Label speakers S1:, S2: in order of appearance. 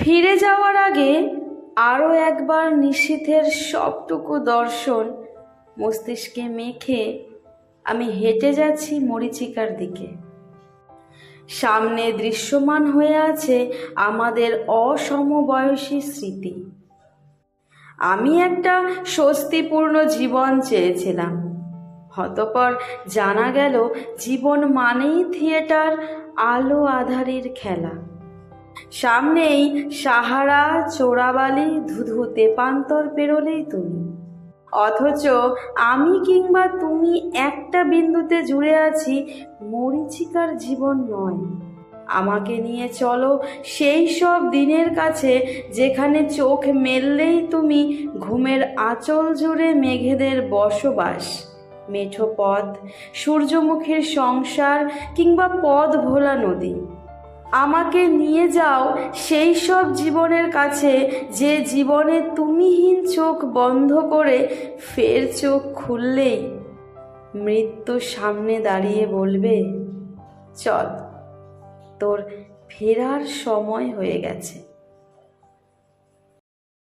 S1: ফিরে যাওয়ার আগে আরও একবার নিশীথের সবটুকু দর্শন মস্তিষ্কে মেখে আমি হেঁটে যাচ্ছি মরিচিকার দিকে। সামনে দৃশ্যমান হয়ে আছে আমাদের অসমবয়সী স্মৃতি। আমি একটা স্বস্তিপূর্ণ জীবন চেয়েছিলাম। হতপর জানা গেল, জীবন মানেই থিয়েটার আলো আধারির খেলা। সামনেই সাহারা, চোরাবালি, ধুধু তেপান্তর পেরোলেই তুমি। অথচ আমি কিংবা তুমি একটা বিন্দুতে জুড়ে আছি, মরিচিকার জীবন নয়। আমাকে নিয়ে চলো সেই সব দিনের কাছে, যেখানে চোখ মেললেই তুমি ঘুমের আঁচল জুড়ে মেঘেদের বসবাস। মেঠো পথ, সূর্যমুখীর সংসার কিংবা পদ ভোলা নদী। আমাকে নিয়ে যাও সেই সব জীবনের কাছে যে জীবনে তুমিহীন চোখ বন্ধ করে ফের চোখ খুললেই মৃত্যু সামনে দাঁড়িয়ে বলবে, চল, তোর ফেরার সময় হয়ে গেছে।